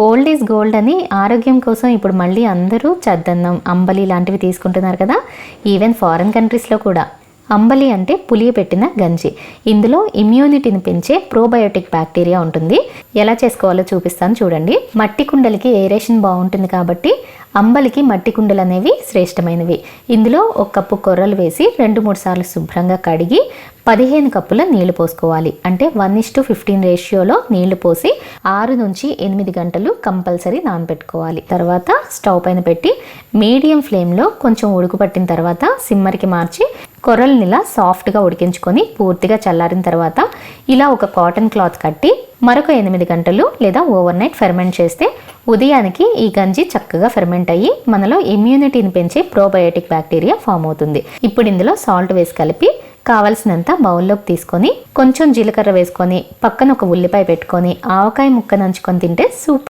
Old is gold అని ఆరోగ్యం కోసం ఇప్పుడు మళ్ళీ అందరూ చద్దన్నం అంబలి లాంటివి తీసుకుంటున్నారు కదా ఈవెన్ ఫారెన్ కంట్రీస్లో కూడా. అంబలి అంటే పులియపెట్టిన గంజి. ఇందులో ఇమ్యూనిటీని పెంచే ప్రోబయోటిక్ బ్యాక్టీరియా ఉంటుంది. ఎలా చేసుకోవాలో చూపిస్తాను చూడండి. మట్టి కుండలకి ఏరేషన్ బాగుంటుంది కాబట్టి అంబలికి మట్టి కుండలు అనేవి శ్రేష్టమైనవి. ఇందులో ఒక కప్పు కొర్రలు వేసి రెండు మూడు సార్లు శుభ్రంగా కడిగి పదిహేను కప్పుల నీళ్ళు పోసుకోవాలి. అంటే వన్ ఇస్ టు ఫిఫ్టీన్ రేషియోలో నీళ్ళు పోసి ఆరు నుంచి ఎనిమిది గంటలు కంపల్సరీ నానబెట్టుకోవాలి. తర్వాత స్టవ్ పైన పెట్టి మీడియం ఫ్లేమ్లో కొంచెం ఉడుకు పట్టిన తర్వాత సిమ్మర్కి మార్చి కొర్రల్ని ఇలా సాఫ్ట్గా ఉడికించుకొని పూర్తిగా చల్లారిన తర్వాత ఇలా ఒక కాటన్ క్లాత్ కట్టి మరొక ఎనిమిది గంటలు లేదా ఓవర్ నైట్ ఫెర్మెంట్ చేస్తే ఉదయానికి ఈ గంజి చక్కగా ఫెర్మెంట్ అయ్యి మనలో ఇమ్యూనిటీని పెంచే ప్రోబయోటిక్ బ్యాక్టీరియా ఫామ్ అవుతుంది. ఇప్పుడు ఇందులో సాల్ట్ వేసి కలిపి కావలసినంత బౌల్లోకి తీసుకొని కొంచెం జీలకర్ర వేసుకొని పక్కన ఒక ఉల్లిపాయ పెట్టుకొని ఆవకాయ ముక్క నంచుకొని తింటే సూపర్